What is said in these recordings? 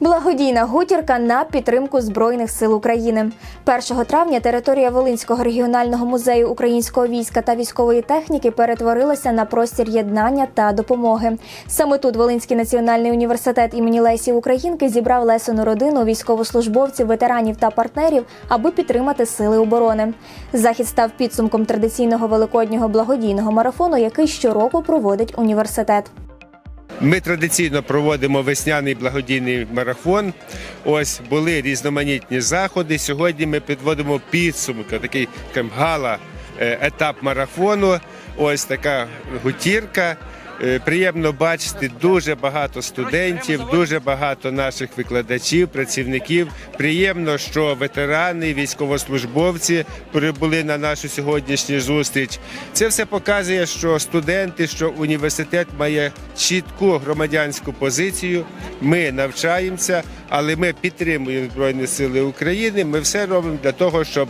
Благодійна гутірка на підтримку Збройних сил України. 1 травня територія Волинського регіонального музею українського війська та військової техніки перетворилася на простір єднання та допомоги. Саме тут Волинський національний університет імені Лесі Українки зібрав лесену родину військовослужбовців, ветеранів та партнерів, аби підтримати сили оборони. Захід став підсумком традиційного великоднього благодійного марафону, який щороку проводить університет. Ми традиційно проводимо весняний благодійний марафон. Ось були різноманітні заходи. Сьогодні ми підводимо підсумки, такий гала е, етап марафону. Ось така гутірка. Е, Приємно бачити дуже багато студентів, дуже багато наших викладачів, працівників. Приємно, що ветерани, військовослужбовці прибули на нашу сьогоднішню зустріч. Це все показує, що студенти, що університет має чітку громадянську позицію. Ми навчаємося, але ми підтримуємо Збройні Сили України. Ми все робимо для того, щоб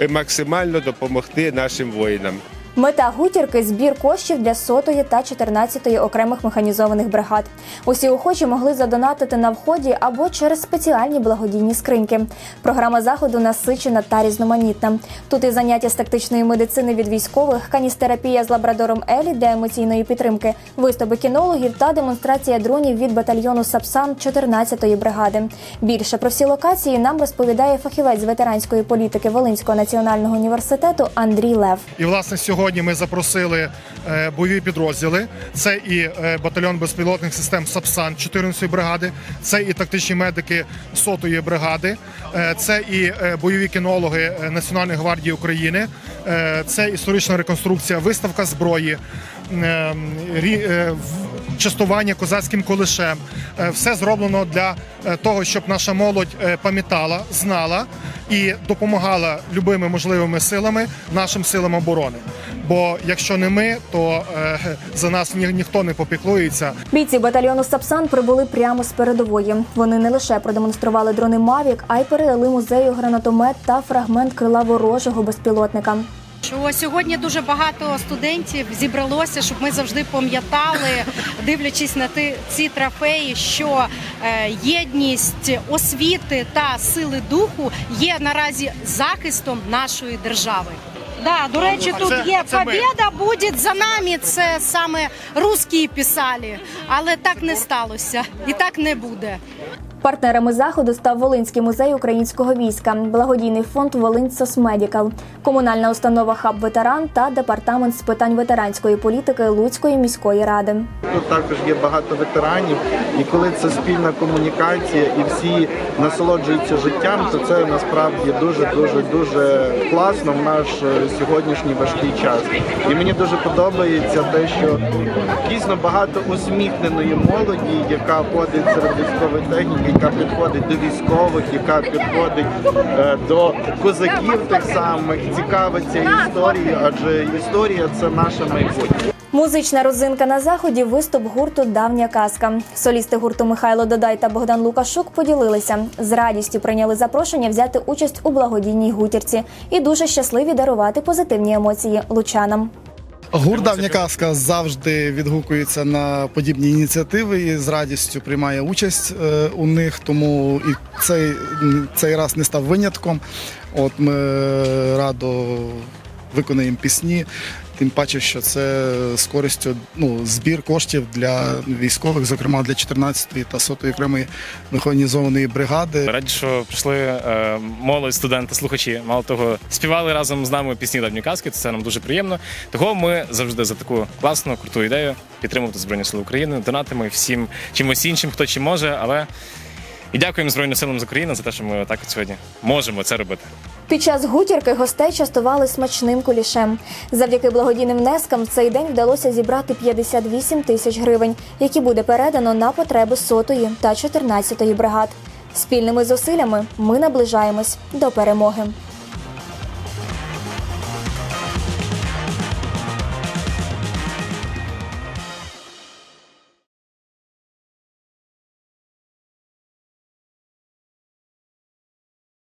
е, максимально допомогти нашим воїнам. Мета гутірки збір коштів для сотої та 14-ї окремих механізованих бригад. Усі охочі могли задонатити на вході або через спеціальні благодійні скриньки. Програма заходу насичена та різноманітна. Тут і заняття з тактичної медицини від військових, каністерапія з лабрадором Елі для емоційної підтримки, виступи кінологів та демонстрація дронів від батальйону Сапсан 14-ї бригади. Більше про всі локації нам розповідає фахівець з ветеранської політики Волинського національного університету Андрій Лев. І власне сьогодні ми запросили е, бойові підрозділи. Це і е, батальйон безпілотних систем САПСАН 14-ї бригади, це і тактичні медики 100-ї бригади, е, це і бойові кінологи Національної гвардії України, це історична реконструкція, виставка зброї. Частування козацьким колишем все зроблено для того, щоб наша молодь пам'ятала, знала і допомагала любими можливими силами нашим силам оборони. Бо якщо не ми, то е, за нас ні, ніхто не попіклується. Бійці батальйону Сапсан прибули прямо з передової. Вони не лише продемонстрували дрони Мавік, а й передали музею гранатомет та фрагмент крила ворожого безпілотника. Що сьогодні дуже багато студентів зібралося, щоб ми завжди пам'ятали, дивлячись на ти- ці трофеї, що е, єдність освіти та сили духу є наразі захистом нашої держави. Да, до речі, тут це- є це побіда буде за нами. Це саме русські писали, але так не сталося і так не буде. Партнерами заходу став Волинський музей українського війська, благодійний фонд Волинь Сосмедікал, комунальна установа Хаб Ветеран та департамент з питань ветеранської політики Луцької міської ради. Тут також є багато ветеранів, і коли це спільна комунікація і всі насолоджуються життям, то це насправді дуже дуже дуже класно в наш е, сьогоднішній важкий час. І мені дуже подобається те, що дійсно багато усміхненої молоді, яка ходить серед військової техніки, яка підходить до військових, яка підходить е, до козаків тих самих, цікавиться історією, адже історія це наше майбутнє. Музична розинка на заході виступ гурту Давня казка. Солісти гурту Михайло Додай та Богдан Лукашук поділилися. З радістю прийняли запрошення взяти участь у благодійній гутірці і дуже щасливі дарувати позитивні емоції лучанам. Гурт «Давня казка завжди відгукується на подібні ініціативи і з радістю приймає участь е, у них, тому і цей, цей раз не став винятком. От ми радо виконаємо пісні. Тим паче, що це з користю ну, збір коштів для військових, зокрема для 14-ї та 100-ї окремої механізованої бригади. Раді, що прийшли е, молодь, студенти, слухачі. Мало того, співали разом з нами пісні давні казки. Це нам дуже приємно. Того ми завжди за таку класну, круту ідею підтримувати Збройні Сили України, донатами всім чимось іншим, хто чим може. Але і дякуємо Збройним силам з України за те, що ми так сьогодні можемо це робити. Під час гутірки гостей частували смачним кулішем. Завдяки благодійним внескам цей день вдалося зібрати 58 тисяч гривень, які буде передано на потреби сотої та 14-ї бригад. Спільними зусиллями ми наближаємось до перемоги.